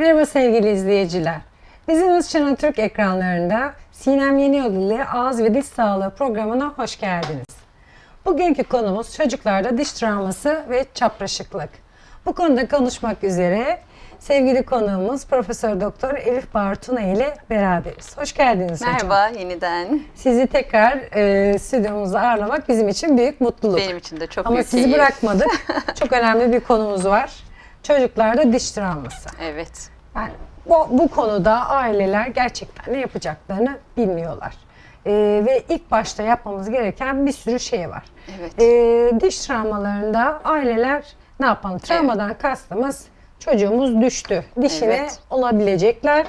Merhaba sevgili izleyiciler. Business Channel Türk ekranlarında Sinem Yeniyol ile Ağız ve Diş Sağlığı programına hoş geldiniz. Bugünkü konumuz çocuklarda diş travması ve çapraşıklık. Bu konuda konuşmak üzere sevgili konuğumuz Profesör Doktor Elif Bartuna ile beraberiz. Hoş geldiniz hocam. Merhaba yeniden. Sizi tekrar e, stüdyomuzda ağırlamak bizim için büyük mutluluk. Benim için de çok Ama büyük sizi keyif. bırakmadık. Çok önemli bir konumuz var. Çocuklarda diş travması. Evet. Yani bu, bu konuda aileler gerçekten ne yapacaklarını bilmiyorlar. Ee, ve ilk başta yapmamız gereken bir sürü şey var. Evet. Ee, diş travmalarında aileler ne yapalım? Travmadan kastımız çocuğumuz düştü. Dişine Evet. olabilecekler.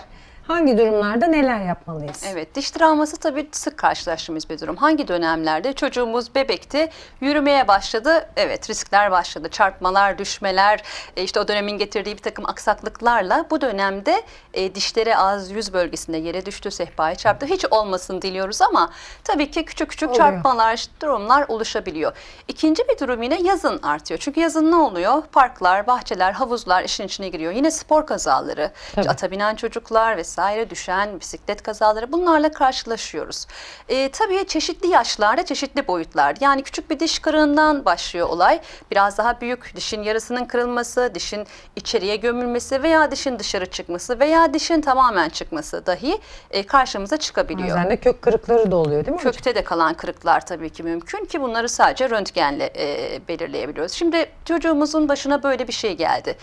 Hangi durumlarda neler yapmalıyız? Evet, diş travması tabii sık karşılaştığımız bir durum. Hangi dönemlerde çocuğumuz bebekti, yürümeye başladı, evet riskler başladı. Çarpmalar, düşmeler, e, işte o dönemin getirdiği bir takım aksaklıklarla bu dönemde e, dişleri ağız yüz bölgesinde yere düştü, sehpaya çarptı. Hiç olmasın diliyoruz ama tabii ki küçük küçük Oluyor. çarpmalar, durumlar oluşabiliyor. İkinci bir durum yine yazın artıyor. Çünkü yazın ne oluyor? Parklar, bahçeler, havuzlar işin içine giriyor. Yine spor kazaları, işte ata binen çocuklar vesaire düşen bisiklet kazaları bunlarla karşılaşıyoruz. Ee, tabii çeşitli yaşlarda çeşitli boyutlar. Yani küçük bir diş kırığından başlıyor olay. Biraz daha büyük dişin yarısının kırılması, dişin içeriye gömülmesi veya dişin dışarı çıkması veya dişin tamamen çıkması dahi e, karşımıza çıkabiliyor. Bazen de kök kırıkları da oluyor değil mi hocam? Kökte de kalan kırıklar tabii ki mümkün ki bunları sadece röntgenle e, belirleyebiliyoruz. Şimdi çocuğumuzun başına böyle bir şey geldi.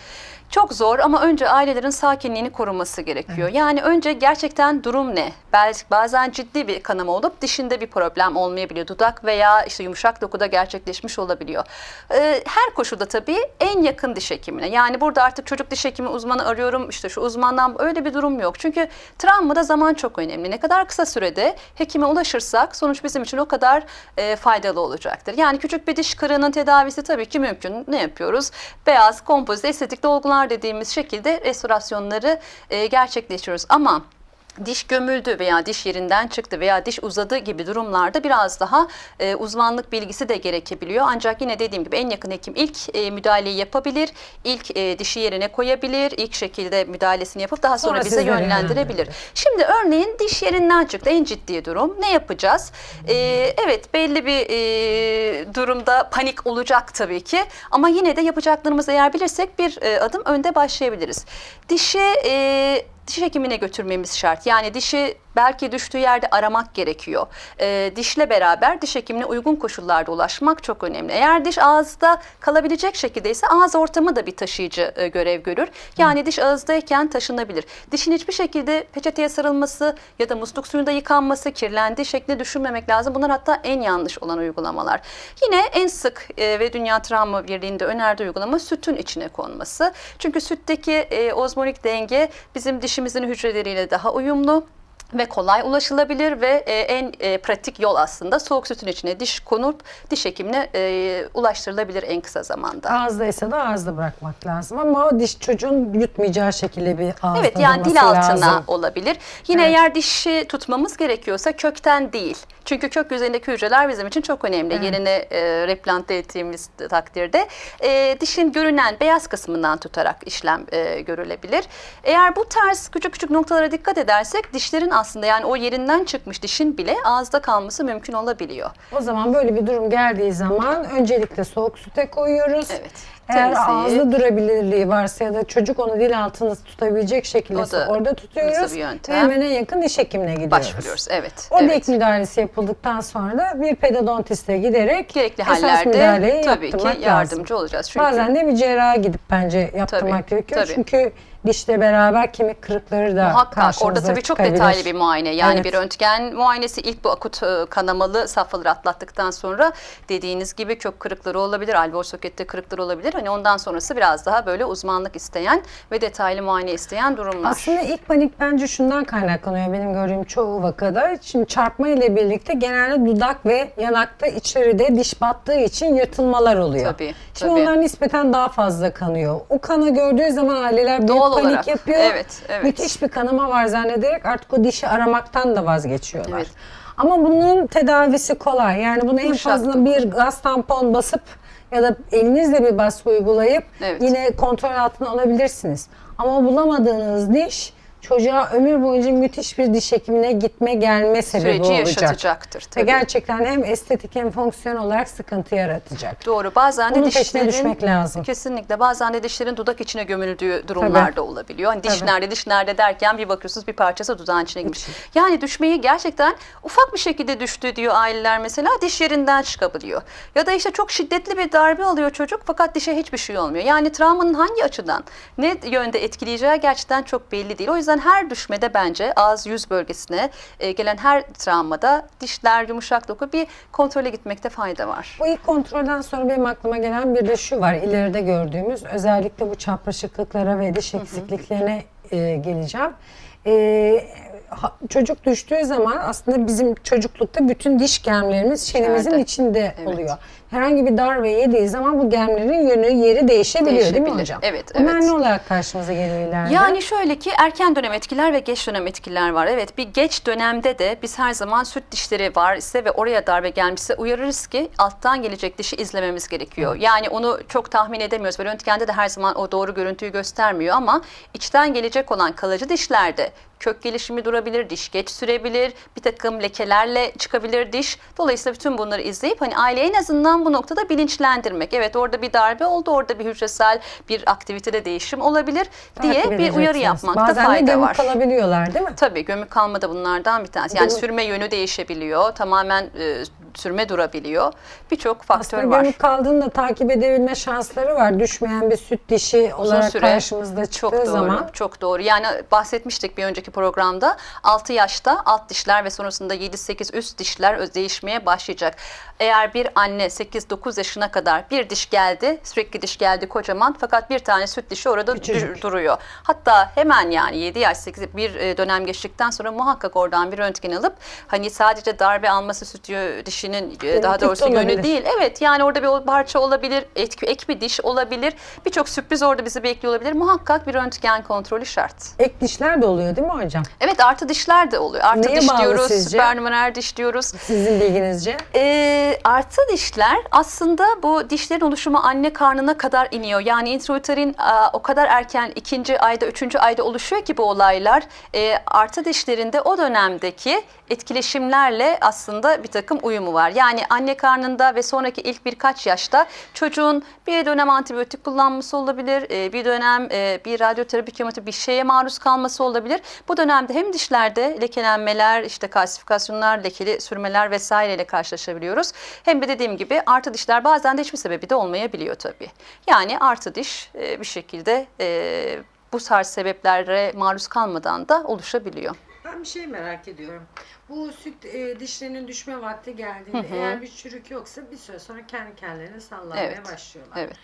Çok zor ama önce ailelerin sakinliğini koruması gerekiyor. Yani önce gerçekten durum ne? Belki bazen ciddi bir kanama olup dişinde bir problem olmayabiliyor. Dudak veya işte yumuşak dokuda gerçekleşmiş olabiliyor. E, her koşulda tabii en yakın diş hekimine. Yani burada artık çocuk diş hekimi uzmanı arıyorum. işte şu uzmandan öyle bir durum yok. Çünkü travmada zaman çok önemli. Ne kadar kısa sürede hekime ulaşırsak sonuç bizim için o kadar e, faydalı olacaktır. Yani küçük bir diş kırığının tedavisi tabii ki mümkün. Ne yapıyoruz? Beyaz, kompozit, estetik dolgular dediğimiz şekilde restorasyonları e, gerçekleştiriyoruz. Ama diş gömüldü veya diş yerinden çıktı veya diş uzadı gibi durumlarda biraz daha e, uzmanlık bilgisi de gerekebiliyor. Ancak yine dediğim gibi en yakın hekim ilk e, müdahaleyi yapabilir, ilk e, dişi yerine koyabilir, ilk şekilde müdahalesini yapıp daha sonra, Sonra bize yönlendirebilir. yönlendirebilir. Şimdi örneğin diş yerinden çıktı en ciddi durum. Ne yapacağız? Ee, evet belli bir e, durumda panik olacak tabii ki ama yine de yapacaklarımızı eğer bilirsek bir e, adım önde başlayabiliriz. Dişi e, diş hekimine götürmemiz şart. Yani dişi belki düştüğü yerde aramak gerekiyor. Ee, dişle beraber diş hekimine uygun koşullarda ulaşmak çok önemli. Eğer diş ağızda kalabilecek şekildeyse ağız ortamı da bir taşıyıcı e, görev görür. Yani diş ağızdayken taşınabilir. Dişin hiçbir şekilde peçeteye sarılması ya da musluk suyunda yıkanması, kirlendiği şeklinde düşünmemek lazım. Bunlar hatta en yanlış olan uygulamalar. Yine en sık e, ve Dünya Travma Birliği'nde önerdiği uygulama sütün içine konması. Çünkü sütteki e, ozmonik denge bizim dişimizin hücreleriyle daha uyumlu ve kolay ulaşılabilir ve e, en e, pratik yol aslında soğuk sütün içine diş konup diş hekimine e, ulaştırılabilir en kısa zamanda. Ağızdaysa da ağızda bırakmak lazım ama o diş çocuğun yutmayacağı şekilde bir ağızda Evet yani dil altına lazım. olabilir. Yine Evet. eğer dişi tutmamız gerekiyorsa kökten değil. Çünkü kök yüzeyindeki hücreler bizim için çok önemli. Evet. Yerine e, replante ettiğimiz takdirde e, dişin görünen beyaz kısmından tutarak işlem e, görülebilir. Eğer bu tarz küçük küçük noktalara dikkat edersek dişlerin aslında yani o yerinden çıkmış dişin bile ağızda kalması mümkün olabiliyor. O zaman böyle bir durum geldiği zaman öncelikle soğuk süte koyuyoruz. Evet. Eğer Temizliği- ağızda durabilirliği varsa ya da çocuk onu dil altında tutabilecek şekilde da orada tutuyoruz. bir yöntem? Ve hemen en yakın diş hekimine gidiyoruz. Başvuruyoruz. Evet. Orada evet. ilk müdahalesi yapıldıktan sonra da bir pedodontiste giderek Gerekli esas hallerde müdahaleyi tabii ki yaptırmak yardımcı lazım. olacağız. Çünkü Bazen de bir cerraha gidip bence yaptırmak Tabii, gerekiyor. tabii. Çünkü dişle beraber kemik kırıkları da Muhakkak orada tabii çok çıkabilir. detaylı bir muayene. Yani Evet. bir röntgen muayenesi ilk bu akut e, kanamalı safhaları atlattıktan sonra dediğiniz gibi kök kırıkları olabilir, alveol sokette kırıkları olabilir. Hani ondan sonrası biraz daha böyle uzmanlık isteyen ve detaylı muayene isteyen durumlar. Aslında ilk panik bence şundan kaynaklanıyor benim gördüğüm çoğu vakada. Şimdi çarpma ile birlikte genelde dudak ve yanakta içeride diş battığı için yırtılmalar oluyor. Tabii, Şimdi tabii. onlar nispeten daha fazla kanıyor. O kanı gördüğü zaman aileler büyük Doğal panik olarak. yapıyor. Evet, evet. Müthiş bir kanama var zannederek artık o dişi aramaktan da vazgeçiyorlar. Evet. Ama bunun tedavisi kolay. Yani bunu en fazla bir gaz tampon basıp ya da elinizle bir baskı uygulayıp Evet. yine kontrol altına alabilirsiniz. Ama bulamadığınız diş çocuğa ömür boyunca müthiş bir diş hekimine gitme gelme sebebi Süreci olacak. yaşatacaktır Ve tabii. gerçekten hem estetik hem fonksiyon olarak sıkıntı yaratacak. Doğru. Bazen de Bunun peşine dişlerin düşmek lazım. kesinlikle bazen de dişlerin dudak içine gömüldüğü durumlar Tabii. da olabiliyor. Hani diş Tabii. nerede diş nerede derken bir bakıyorsunuz bir parçası dudağın içine girmiş. Yani düşmeyi gerçekten ufak bir şekilde düştü diyor aileler mesela diş yerinden çıkabiliyor. Ya da işte çok şiddetli bir darbe alıyor çocuk fakat dişe hiçbir şey olmuyor. Yani travmanın hangi açıdan ne yönde etkileyeceği gerçekten çok belli değil. O yüzden her düşmede bence ağız yüz bölgesine e, gelen her travmada dişler yumuşak doku bir kontrole gitmekte fayda var. Bu ilk kontrolden sonra benim aklıma gelen bir de şu var. ileride gördüğümüz özellikle bu çapraşıklıklara ve diş eksikliklerine e, geleceğim. E, ha- çocuk düştüğü zaman aslında bizim çocuklukta bütün diş germlerimiz çenemizin İçeride. içinde Evet. oluyor. Herhangi bir darbe yediği zaman bu germlerin yönü, yeri değişebiliyor değil mi hocam? Evet, Bunlar evet. ne olarak karşımıza geliyor ileride? Yani şöyle ki erken dönem etkiler ve geç dönem etkiler var. Evet bir geç dönemde de biz her zaman süt dişleri var ise ve oraya darbe gelmişse uyarırız ki alttan gelecek dişi izlememiz gerekiyor. Yani onu çok tahmin edemiyoruz ve röntgende de her zaman o doğru görüntüyü göstermiyor ama içten gelecek olan kalıcı dişlerde kök gelişimi durabilir, diş geç sürebilir, bir takım lekelerle çıkabilir diş. Dolayısıyla bütün bunları izleyip hani aile en azından bu noktada bilinçlendirmek. Evet orada bir darbe oldu, orada bir hücresel bir aktivitede değişim olabilir diye Takip bir uyarı yapmakta Bazen de fayda gömük var. kalabiliyorlar değil mi? Tabii gömük kalma da bunlardan bir tanesi. Yani sürme yönü değişebiliyor, tamamen e, sürme durabiliyor. Birçok faktör Aslında var. gömük kaldığını da takip edebilme şansları var. Düşmeyen bir süt dişi olarak süre karşımızda çıktığı çok doğru, zaman. Çok doğru. Yani bahsetmiştik bir önceki programda 6 yaşta alt dişler ve sonrasında 7-8 üst dişler değişmeye başlayacak. Eğer bir anne 8-9 yaşına kadar bir diş geldi, sürekli diş geldi kocaman fakat bir tane süt dişi orada dur- duruyor. Hatta hemen yani 7 yaş 8 bir e, dönem geçtikten sonra muhakkak oradan bir röntgen alıp hani sadece darbe alması süt dişinin e, daha Tip de doğrusu yönü değil. Evet yani orada bir parça olabilir, etki, ek bir diş olabilir. Birçok sürpriz orada bizi bekliyor olabilir. Muhakkak bir röntgen kontrolü şart. Ek dişler de oluyor değil mi hocam? Evet artı dişler de oluyor. Artı Neye diş bağlı diyoruz, sizce? süpernumeral diş diyoruz. Sizin bilginizce. Ee, artı dişler aslında bu dişlerin oluşumu anne karnına kadar iniyor. Yani intrauterin aa, o kadar erken ikinci ayda, üçüncü ayda oluşuyor ki bu olaylar. Ee, artı dişlerinde o dönemdeki etkileşimlerle aslında bir takım uyumu var. Yani anne karnında ve sonraki ilk birkaç yaşta çocuğun bir dönem antibiyotik kullanması olabilir, e, bir dönem e, bir radyoterapi, kemoterapi bir şeye maruz kalması olabilir. Bu dönemde hem dişlerde lekelenmeler, işte kalsifikasyonlar, lekeli sürmeler vesaireyle karşılaşabiliyoruz. Hem de dediğim gibi artı dişler bazen de hiçbir sebebi de olmayabiliyor tabii. Yani artı diş e, bir şekilde e, bu tarz sebeplere maruz kalmadan da oluşabiliyor. Ben bir şey merak ediyorum. Bu süt e, dişlerinin düşme vakti geldiğinde eğer bir çürük yoksa bir süre sonra kendi kendilerine sallanmaya Evet. başlıyorlar. Evet.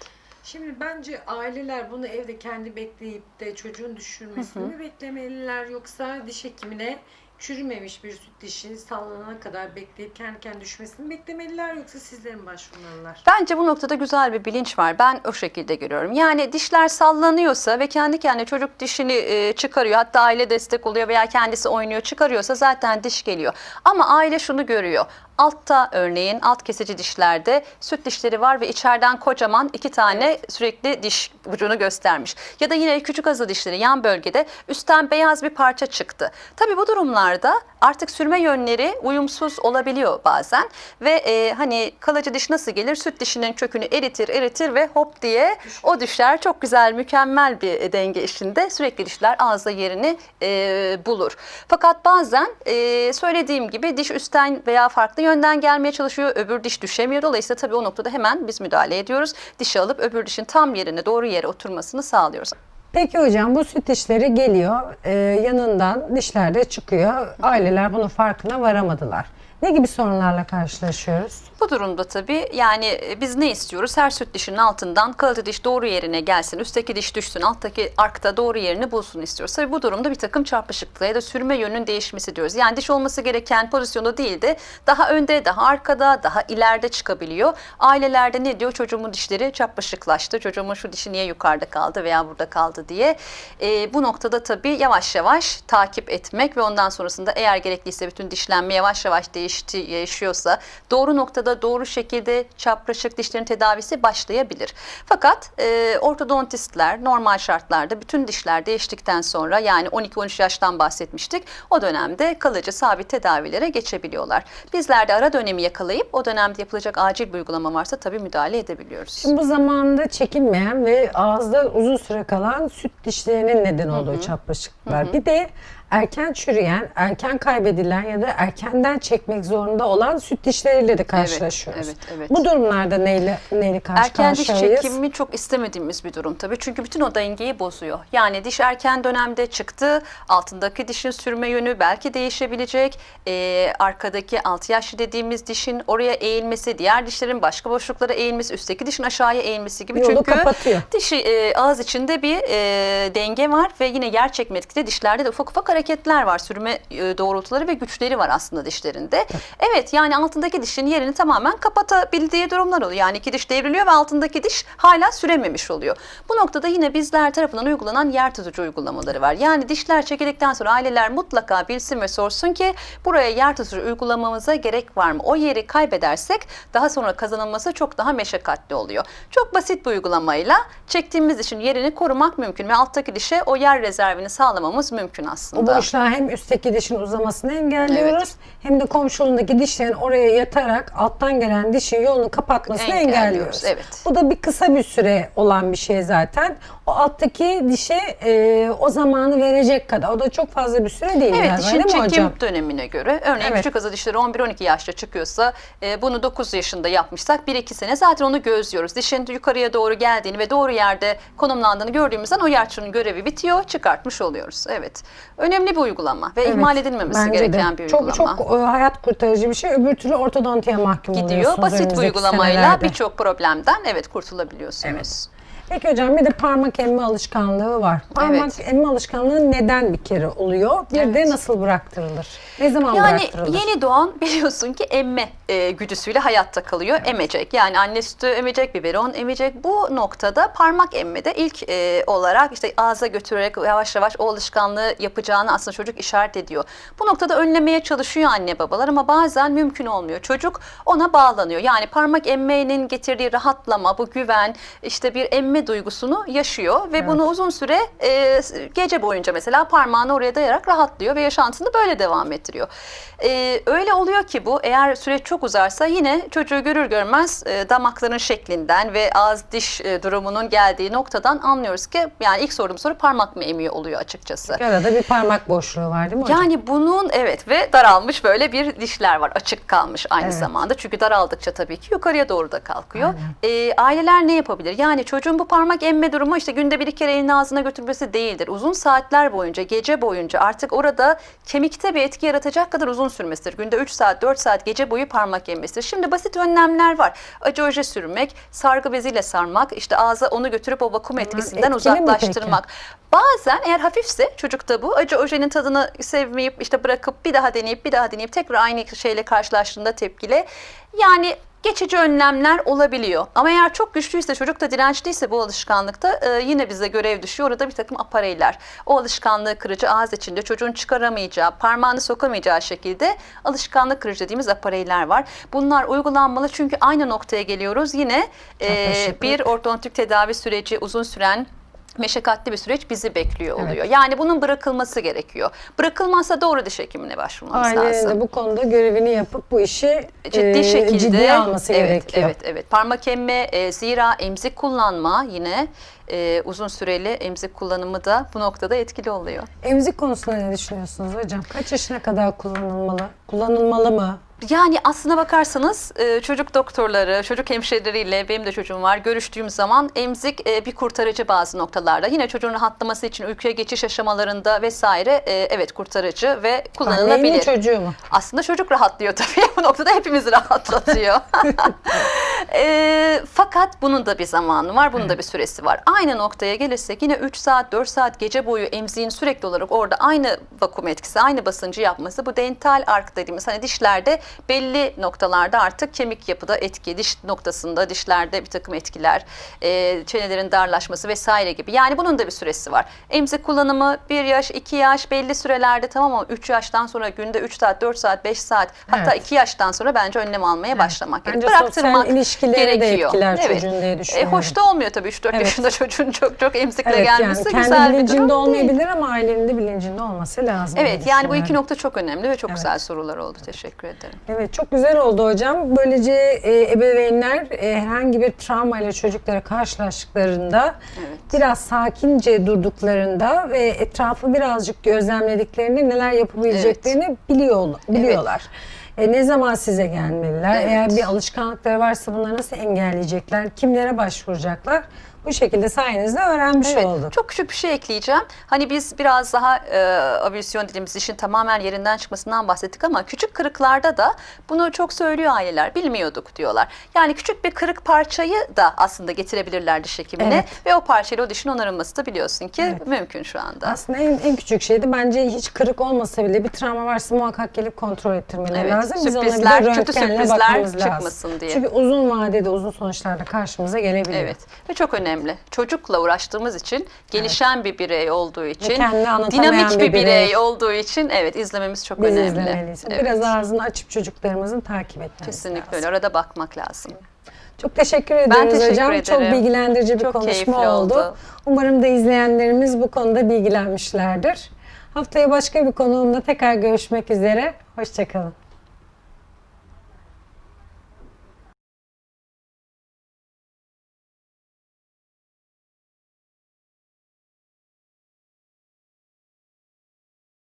Şimdi bence aileler bunu evde kendi bekleyip de çocuğun düşürmesini mi beklemeliler yoksa diş hekimine çürümemiş bir süt dişini sallanana kadar bekleyip kendi kendine düşmesini beklemeliler yoksa sizlerin mi başvurmalılar? Bence bu noktada güzel bir bilinç var. Ben o şekilde görüyorum. Yani dişler sallanıyorsa ve kendi kendine çocuk dişini e, çıkarıyor. Hatta aile destek oluyor veya kendisi oynuyor çıkarıyorsa zaten diş geliyor. Ama aile şunu görüyor. Altta örneğin alt kesici dişlerde süt dişleri var ve içeriden kocaman iki tane sürekli diş ucunu göstermiş. Ya da yine küçük azı dişleri yan bölgede üstten beyaz bir parça çıktı. Tabii bu durumlarda artık sürme yönleri uyumsuz olabiliyor bazen ve e, hani kalıcı diş nasıl gelir? Süt dişinin kökünü eritir eritir ve hop diye o düşer. Çok güzel mükemmel bir denge içinde sürekli dişler ağızda yerini e, bulur. Fakat bazen e, söylediğim gibi diş üstten veya farklı yönden gelmeye çalışıyor. Öbür diş düşemiyor. Dolayısıyla tabii o noktada hemen biz müdahale ediyoruz. Dişi alıp öbür dişin tam yerine doğru yere oturmasını sağlıyoruz. Peki hocam bu süt dişleri geliyor e, yanından dişler de çıkıyor. Aileler bunun farkına varamadılar. Ne gibi sorunlarla karşılaşıyoruz? Bu durumda tabii yani e, biz ne istiyoruz? Her süt dişinin altından kalıcı diş doğru yerine gelsin. Üstteki diş düşsün. Alttaki arkta doğru yerini bulsun istiyoruz. Tabii bu durumda bir takım çarpışıklığa ya da sürme yönünün değişmesi diyoruz. Yani diş olması gereken pozisyonda değil de daha önde, daha arkada, daha ileride çıkabiliyor. Ailelerde ne diyor? Çocuğumun dişleri çarpışıklaştı. Çocuğumun şu dişi niye yukarıda kaldı veya burada kaldı diye. E, bu noktada tabii yavaş yavaş takip etmek ve ondan sonrasında eğer gerekliyse bütün dişlenme yavaş yavaş değişti, yaşıyorsa doğru noktada doğru şekilde çapraşık dişlerin tedavisi başlayabilir. Fakat e, ortodontistler normal şartlarda bütün dişler değiştikten sonra yani 12-13 yaştan bahsetmiştik. O dönemde kalıcı sabit tedavilere geçebiliyorlar. Bizler de ara dönemi yakalayıp o dönemde yapılacak acil bir uygulama varsa tabii müdahale edebiliyoruz. Şimdi bu zamanda çekilmeyen ve ağızda uzun süre kalan süt dişlerinin neden olduğu çapraşıklar. Bir de erken çürüyen, erken kaybedilen ya da erkenden çekmek zorunda olan süt dişleriyle de karşılaşıyoruz. evet, evet. Bu durumlarda neyle, neyle karşı Erken diş karşıyayız? çekimi çok istemediğimiz bir durum tabii. Çünkü bütün o dengeyi bozuyor. Yani diş erken dönemde çıktı. Altındaki dişin sürme yönü belki değişebilecek. Ee, arkadaki altı yaşlı dediğimiz dişin oraya eğilmesi, diğer dişlerin başka boşluklara eğilmesi, üstteki dişin aşağıya eğilmesi gibi. Yolu Çünkü kapatıyor. dişi e, ağız içinde bir e, denge var ve yine yer çekme dişlerde de ufak ufak hareketler var. Sürme e, doğrultuları ve güçleri var aslında dişlerinde. Evet yani altındaki dişin yerini tamamen kapatabildiği durumlar oluyor. Yani iki diş devriliyor ve altındaki diş hala sürememiş oluyor. Bu noktada yine bizler tarafından uygulanan yer tutucu uygulamaları var. Yani dişler çekildikten sonra aileler mutlaka bilsin ve sorsun ki buraya yer tutucu uygulamamıza gerek var mı? O yeri kaybedersek daha sonra kazanılması çok daha meşakkatli oluyor. Çok basit bir uygulamayla çektiğimiz dişin yerini korumak mümkün ve alttaki dişe o yer rezervini sağlamamız mümkün O aslında. boşluğa hem üstteki dişin uzamasını engelliyoruz hem de komşuluğundaki dişlerin oraya yatarak alttan gelen dişin yolunu kapatmasını Engelliyoruz, engelliyoruz. evet. Bu da bir kısa bir süre olan bir şey zaten. O alttaki dişe e, o zamanı verecek kadar. O da çok fazla bir süre değil Evet galiba dişin değil mi çekim hocam? dönemine göre örneğin Evet. küçük azı dişleri 11-12 yaşta çıkıyorsa e, bunu 9 yaşında yapmışsak 1-2 sene zaten onu gözlüyoruz. Dişin yukarıya doğru geldiğini ve doğru yerde konumlandığını gördüğümüzden o yarçının görevi bitiyor çıkartmış oluyoruz. Evet önemli bir uygulama ve Evet, ihmal edilmemesi bence gereken de. bir çok, uygulama. Çok e, hayat kurtarıcı bir şey. Öbür türlü ortodontiye mahkum Gidiyor basit bir uygulamayla birçok problemden evet kurtulabiliyorsunuz. Peki hocam bir de parmak emme alışkanlığı var. Parmak Evet. emme alışkanlığı neden bir kere oluyor? Bir de Evet. nasıl bıraktırılır? Ne zaman Yani bıraktırılır? yeni doğan biliyorsun ki emme e, güdüsüyle hayatta kalıyor, emecek. Yani anne sütü emecek, biberon emecek. Bu noktada parmak emmede ilk e, olarak işte ağza götürerek yavaş yavaş o alışkanlığı yapacağını aslında çocuk işaret ediyor. Bu noktada önlemeye çalışıyor anne babalar ama bazen mümkün olmuyor. Çocuk ona bağlanıyor. Yani parmak emmenin getirdiği rahatlama, bu güven, işte bir emme duygusunu yaşıyor ve bunu uzun süre e, gece boyunca mesela parmağını oraya dayayarak rahatlıyor ve yaşantısını böyle devam ettiriyor. E, öyle oluyor ki bu eğer süreç çok uzarsa yine çocuğu görür görmez e, damakların şeklinden ve ağız diş e, durumunun geldiği noktadan anlıyoruz ki yani ilk sorduğum soru parmak mı emiyor oluyor açıkçası. Arada bir parmak boşluğu var değil mi hocam? Yani bunun evet ve daralmış böyle bir dişler var açık kalmış aynı Evet. zamanda çünkü daraldıkça tabii ki yukarıya doğru da kalkıyor. Ee, aileler ne yapabilir? Yani çocuğun bu parmak emme durumu işte günde bir iki kere elini ağzına götürmesi değildir. Uzun saatler boyunca gece boyunca artık orada kemikte bir etki yaratacak kadar uzun sürmesidir. Günde 3 saat 4 saat gece boyu parmak emmesidir. Şimdi basit önlemler var. Acı oje sürmek, sargı beziyle sarmak, işte ağza onu götürüp o vakum etkisinden etkili uzaklaştırmak. Bazen eğer hafifse çocukta bu acı ojenin tadını sevmeyip işte bırakıp bir daha deneyip bir daha deneyip tekrar aynı şeyle karşılaştığında tepkile yani geçici önlemler olabiliyor. Ama eğer çok güçlüyse çocuk da dirençliyse bu alışkanlıkta e, yine bize görev düşüyor. Orada bir takım apareyler. O alışkanlığı kırıcı ağız içinde çocuğun çıkaramayacağı, parmağını sokamayacağı şekilde alışkanlık kırıcı dediğimiz apareyler var. Bunlar uygulanmalı çünkü aynı noktaya geliyoruz. Yine e, bir ortodontik tedavi süreci uzun süren meşakkatli bir süreç bizi bekliyor Evet. oluyor. Yani bunun bırakılması gerekiyor. Bırakılmazsa doğru diş hekimine başvurmamız Ailenin lazım. de bu konuda görevini yapıp bu işi Ciddi e, şekilde ciddiye alması evet, gerekiyor. Evet, evet. Parmak emme, e, zira emzik kullanma yine e, uzun süreli emzik kullanımı da bu noktada etkili oluyor. Emzik konusunda ne düşünüyorsunuz hocam? Kaç yaşına kadar kullanılmalı? Kullanılmalı mı? Yani aslına bakarsanız e, çocuk doktorları, çocuk hemşireleriyle benim de çocuğum var. Görüştüğüm zaman emzik e, bir kurtarıcı bazı noktalarda. Yine çocuğun rahatlaması için uykuya geçiş aşamalarında vesaire e, evet kurtarıcı ve Anneyi mi kullanılabilir. çocuğu mu? Aslında çocuk rahatlıyor tabii. Bu noktada hepimizi rahatlatıyor. E, fakat bunun da bir zamanı var, bunun da bir süresi var. Aynı noktaya gelirsek yine 3 saat, 4 saat gece boyu emziğin sürekli olarak orada aynı vakum etkisi, aynı basıncı yapması bu dental ark dediğimiz hani dişlerde belli noktalarda artık kemik yapıda etki, diş noktasında dişlerde bir takım etkiler, e, çenelerin darlaşması vesaire gibi. Yani bunun da bir süresi var. Emzik kullanımı 1 yaş, 2 yaş belli sürelerde tamam ama 3 yaştan sonra günde 3 saat, 4 saat, 5 saat hatta Evet. 2 yaştan sonra bence önlem almaya başlamak Bence gerekiyor. sosyal ilişkileri de etkiler Evet. çocuğun diye E, düşünüyorum. hoş da olmuyor tabii 3-4 Evet. yaşında çocuğun çok çok emzikle Evet gelmesi yani kendi güzel bir durum değil. olmayabilir ama ailenin de bilincinde olması lazım. Evet yani bu iki nokta çok önemli ve çok Evet. güzel sorular oldu. Teşekkür ederim. Evet çok güzel oldu hocam. Böylece e, ebeveynler e, herhangi bir travma ile çocuklara karşılaştıklarında Evet. biraz sakince durduklarında ve etrafı birazcık gözlemlediklerinde neler yapabileceklerini biliyor, biliyorlar. E, ne zaman size gelmeliler? Evet. Eğer bir alışkanlıkları varsa bunları nasıl engelleyecekler? Kimlere başvuracaklar? Bu şekilde sayenizde öğrenmiş Evet, olduk. çok küçük bir şey ekleyeceğim. Hani biz biraz daha e, aviasyon dediğimiz işin tamamen yerinden çıkmasından bahsettik ama küçük kırıklarda da bunu çok söylüyor aileler. Bilmiyorduk diyorlar. Yani küçük bir kırık parçayı da aslında getirebilirler diş hekimine Evet. ve o parçayla o dişin onarılması da biliyorsun ki Evet. mümkün şu anda. Aslında en, en küçük şeydi bence hiç kırık olmasa bile bir travma varsa muhakkak gelip kontrol ettirmeleri Evet, lazım. Biz ona bir de sürprizler, kötü röntgenle sürprizler bakmamız lazım. çıkmasın diye. Çünkü uzun vadede uzun sonuçlarda karşımıza gelebiliyor. Evet ve çok önemli. Çocukla uğraştığımız için, gelişen bir birey olduğu için, kendini anlatamayan dinamik bir bir birey, birey. olduğu için evet izlememiz çok Biz önemli. izlemeliyiz. Evet. Biraz ağzını açıp çocuklarımızın takip etmemiz Kesinlikle lazım. öyle. Arada bakmak lazım. Çok teşekkür ediyoruz teşekkür hocam. Çok ederim. bilgilendirici bir Çok konuşma keyifli oldu. oldu. Umarım da izleyenlerimiz bu konuda bilgilenmişlerdir. Haftaya başka bir konuğumla tekrar görüşmek üzere. Hoşçakalın.